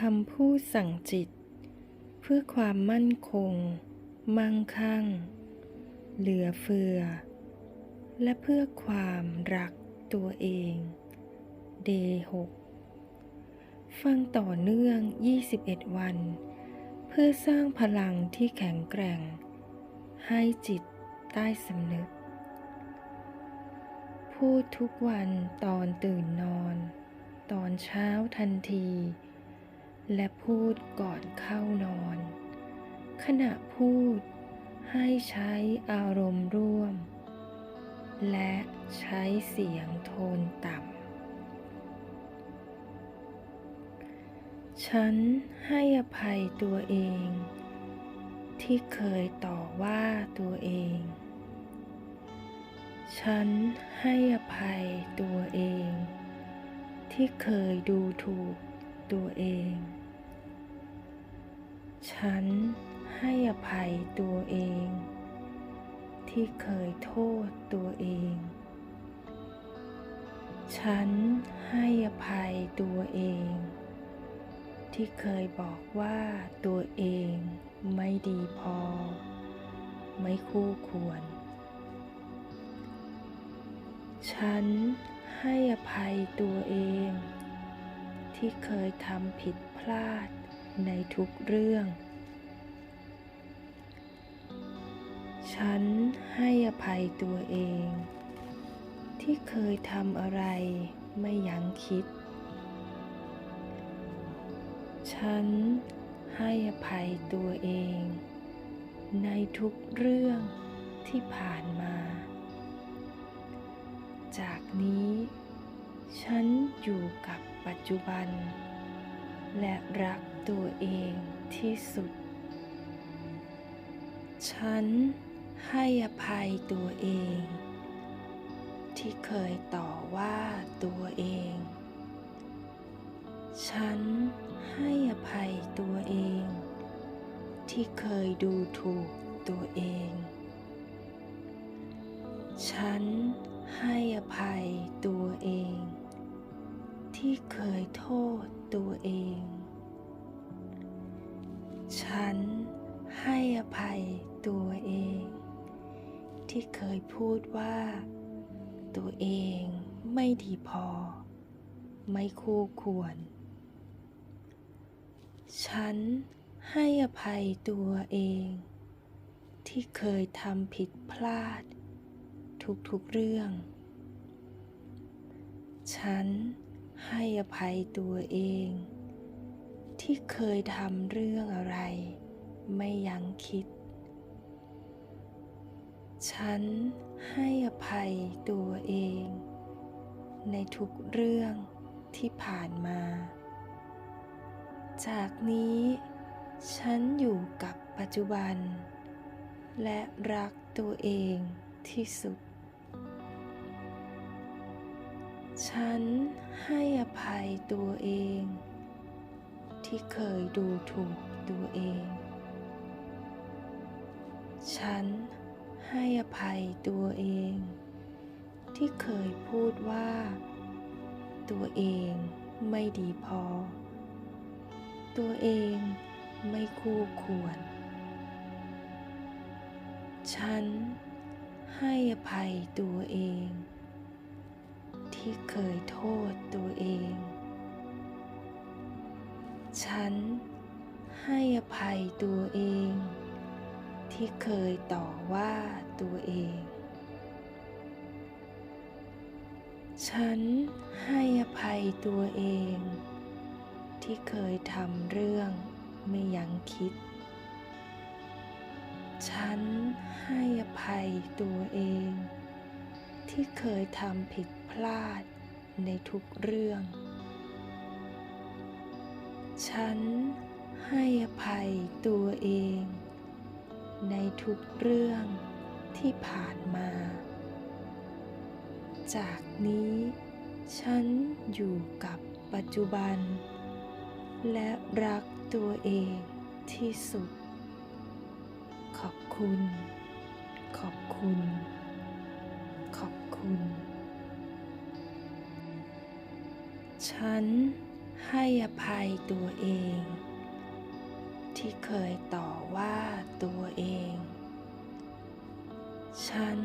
คำพูดสั่งจิต เพื่อความมั่นคง มั่งคั่ง เหลือเฟือ และเพื่อความรักตัวเอง เดย์6ฟังต่อเนื่อง 21 วัน เพื่อสร้างพลังที่แข็งแกร่ง ให้จิตใต้สำนึก พูดทุกวันตอนตื่นนอน ตอนเช้าทันที และพูดก่อนเข้านอน ขณะพูดให้ใช้อารมณ์ร่วม และใช้เสียงโทนต่ำ ฉันให้อภัยตัวเอง ที่เคยต่อว่าตัวเอง ฉันให้อภัยตัวเอง ที่เคยดูถูก ตัวเอง ฉันให้อภัยตัวเอง ที่เคยโทษตัวเอง ฉันให้อภัยตัวเอง ที่เคยบอกว่าตัวเองไม่ดีพอ ไม่คู่ควร ฉันให้อภัยตัวเอง ที่เคยทำผิดพลาดในทุกเรื่อง ฉันให้อภัยตัวเอง ที่เคยทำอะไรไม่ยั้งคิด ฉันให้อภัยตัวเอง ในทุกเรื่องที่ผ่านมา จากนี้ ฉันอยู่กับ ปัจจุบัน และรักตัวเองที่สุด ฉันให้อภัยตัวเอง ที่เคยต่อว่าตัวเอง ฉันให้อภัยตัวเอง ที่เคยดูถูกตัวเอง ฉันให้อภัยตัวเอง ที่เคยโทษตัวเอง ฉันให้อภัยตัวเอง ที่เคยพูดว่า ตัวเองไม่ดีพอ ไม่คู่ควร ฉันให้อภัยตัวเอง ที่เคยทำผิดพลาด ทุกๆเรื่อง ฉัน ให้อภัยตัวเอง ที่เคยทำเรื่องอะไร ไม่ยังคิด ฉันให้อภัยตัวเอง ในทุกเรื่องที่ผ่านมา จากนี้ ฉันอยู่กับปัจจุบัน และรักตัวเองที่สุด ฉันให้ ตัวเอง ที่เคยดูถูกตัวเอง ฉันให้อภัยตัวเอง ที่เคยพูดว่า ตัวเองไม่ดีพอ ตัวเองไม่คู่ควร ฉันให้อภัยตัวเอง ที่เคยโทษตัว ภัยตัวเอง ที่เคยต่อว่าตัวเอง ฉันให้อภัยตัวเอง ที่เคยทำเรื่องไม่ยังคิด ฉันให้อภัยตัวเอง ที่เคยทำผิดพลาดในทุกเรื่อง ฉัน ให้อภัยตัวเอง ในทุกเรื่องที่ผ่านมา จากนี้ ฉันอยู่กับปัจจุบัน และรักตัวเองที่สุด ขอบคุณ ขอบคุณ ขอบคุณ ฉันให้อภัยตัวเอง ที่เคยต่อว่าตัวเอง ฉัน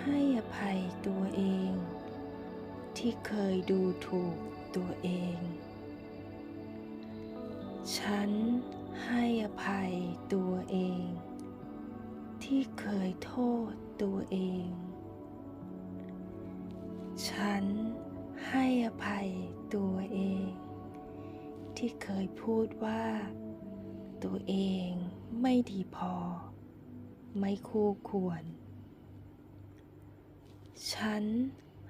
ให้อภัยตัวเอง ที่เคยดูถูกตัวเอง ฉันให้อภัยตัวเอง ที่เคยโทษตัวเอง ฉันให้อภัยตัวเอง ที่เคยพูดว่า ตัวเองไม่ดีพอ ไม่คู่ควร ฉัน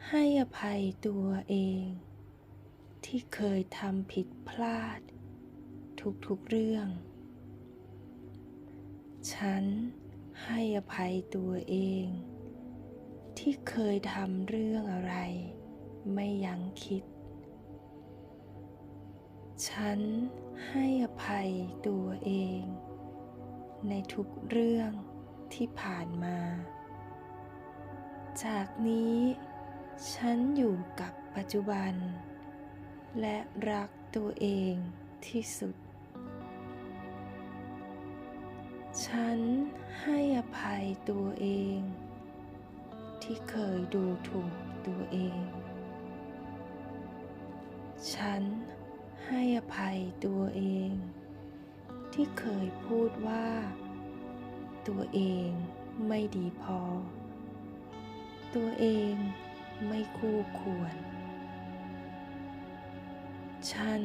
ให้อภัยตัวเอง ที่เคยทำผิดพลาด ทุกๆเรื่อง ฉันให้อภัยตัวเอง ที่เคยทำเรื่องอะไร ไม่ยั้งคิด ฉัน ให้อภัยตัวเอง ในทุกเรื่องที่ผ่านมา จากนี้ ฉันอยู่กับปัจจุบัน และรักตัวเองที่สุด ฉันให้อภัยตัวเอง ที่เคยดูถูกตัวเอง ฉัน ให้อภัยตัวเอง ที่เคยพูดว่า ตัวเองไม่ดีพอ ตัวเองไม่คู่ควร ฉัน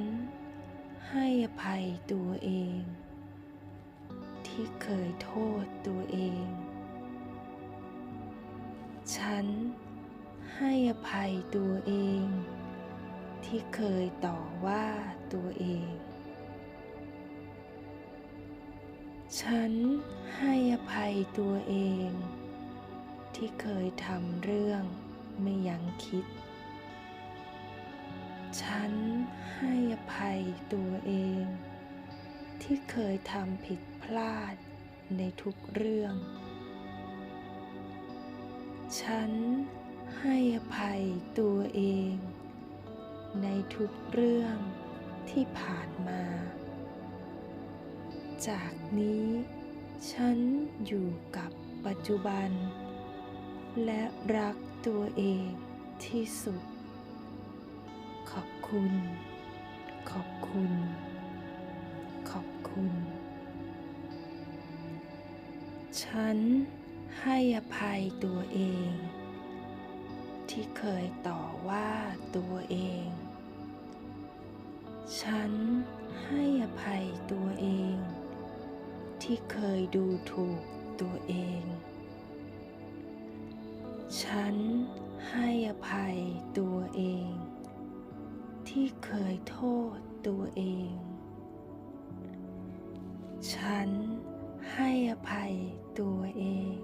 ให้อภัยตัวเอง ที่เคยโทษตัวเอง ฉันให้อภัยตัวเอง ที่เคยต่อว่าตัวเอง ฉันให้อภัยตัวเอง ที่เคยทำเรื่องไม่ยังคิด ฉันให้อภัยตัวเอง ที่เคยทำผิดพลาดในทุกเรื่อง ฉันให้อภัยตัวเอง ในทุกเรื่องที่ผ่านมา จากนี้ ฉันอยู่กับปัจจุบัน และรักตัวเองที่สุด ขอบคุณ ขอบคุณ ขอบคุณ ฉันให้อภัยตัวเอง ที่เคยต่อว่าตัวเอง ฉันให้อภัยตัวเอง ที่เคยดูถูกตัวเอง ฉันให้อภัยตัวเอง ที่เคยโทษตัวเอง ฉันให้อภัยตัวเอง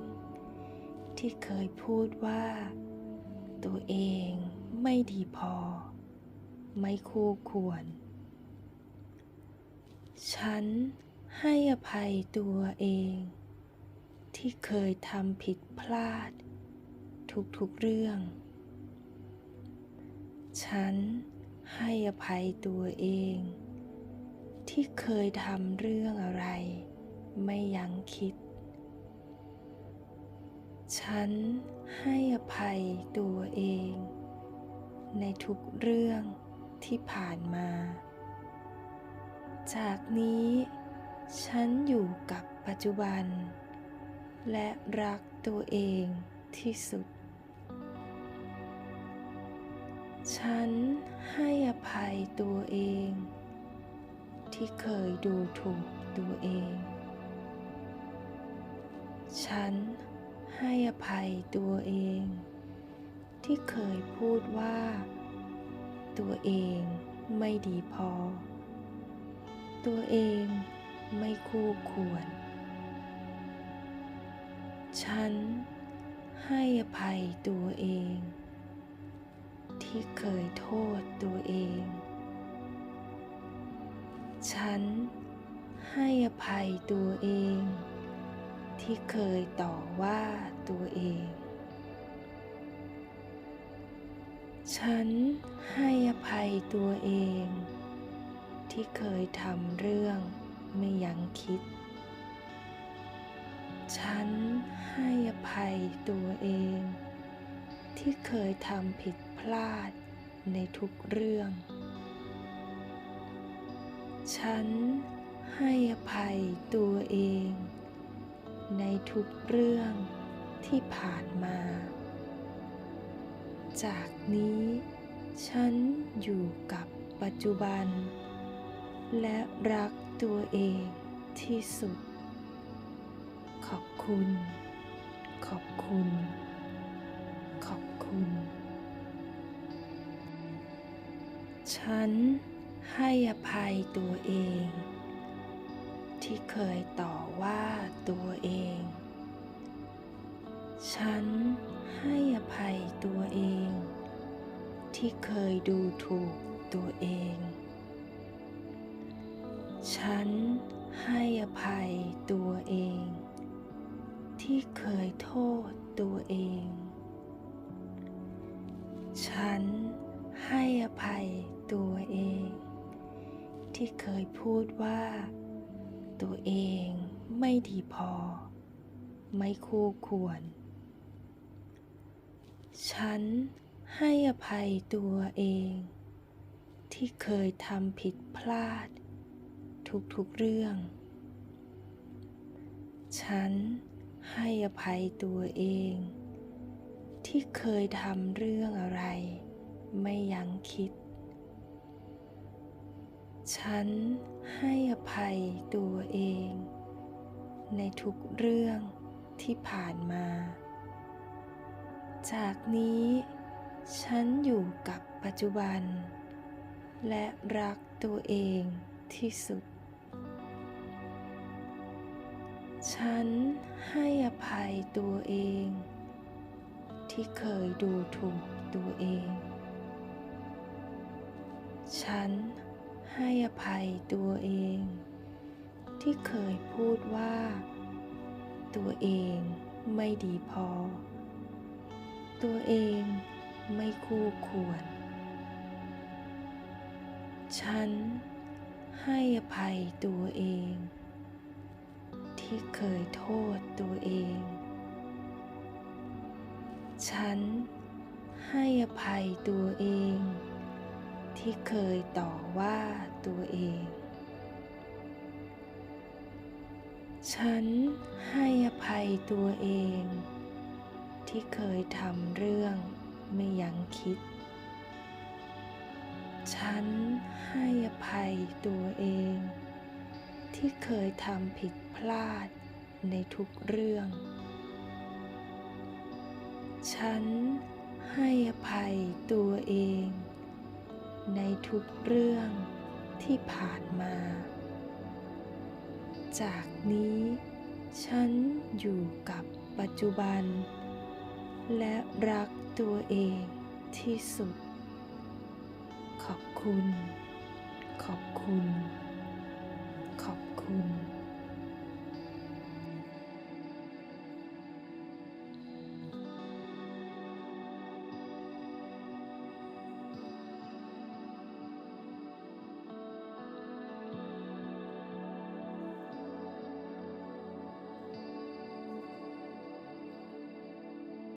ที่เคยพูดว่า ตัวเองไม่ดีพอ ไม่คู่ควร ฉันให้อภัยตัวเอง ที่เคยทำผิดพลาด ทุกๆเรื่อง ฉันให้อภัยตัวเอง ที่เคยทำเรื่องอะไร ไม่ยั้งคิด ฉันให้อภัยตัวเอง ในทุกเรื่องที่ผ่านมา จากนี้ ฉันอยู่กับปัจจุบัน และรักตัวเองที่สุด ฉันให้อภัยตัวเอง ที่เคยดูถูกตัวเอง ฉันให้อภัยตัวเอง ที่เคยพูดว่า ตัวเองไม่ดีพอ ตัวเองไม่คู่ควร ฉันให้อภัยตัวเอง ที่เคยโทษตัวเอง ฉันให้อภัยตัวเอง ที่เคยต่อว่าตัวเอง ฉันให้อภัยตัวเอง ที่เคยทำเรื่องไม่ยั้งคิด ฉันให้อภัยตัวเอง ที่เคยทำผิดพลาดในทุกเรื่อง ฉันให้อภัยตัวเอง ในทุกเรื่องที่ผ่านมา จากนี้ฉันอยู่กับปัจจุบัน และรักตัวเองที่สุด ขอบคุณ ขอบคุณ ขอบคุณ ฉันให้อภัยตัวเอง ที่เคยต่อว่าตัวเอง ฉันให้อภัยตัวเอง ที่เคยดูถูกตัวเอง ฉันให้อภัยตัวเอง ที่เคยโทษตัวเอง ฉันให้อภัยตัวเอง ที่เคยพูดว่า ตัวเองไม่ดีพอ ไม่คู่ควร ฉันให้อภัยตัวเอง ที่เคยทำผิดพลาด ทุกๆเรื่อง ฉันให้อภัยตัวเอง ที่เคยทำเรื่องอะไร ไม่ยั้งคิด ฉันให้อภัยตัวเอง ในทุกเรื่องที่ผ่านมา จากนี้ฉันอยู่กับปัจจุบัน และรักตัวเองที่สุด ฉันให้อภัยตัวเอง ที่เคยดูถูกตัวเอง ฉันให้อภัยตัวเอง ที่เคยพูดว่า ตัวเองไม่ดีพอ ตัวเองไม่คู่ควร ฉันให้อภัยตัวเอง ที่เคยโทษตัวเอง ฉันให้อภัยตัวเอง ที่เคยต่อว่าตัวเอง ฉันให้อภัยตัวเอง ที่เคยทำเรื่องไม่ยั้งคิด ฉันให้อภัยตัวเอง ที่เคยทำผิดพลาดในทุกเรื่อง ฉันให้อภัยตัวเอง ในทุกเรื่องที่ผ่านมา จากนี้ฉันอยู่กับปัจจุบัน และรักตัวเองที่สุด ขอบคุณ ขอบคุณ ขอบคุณ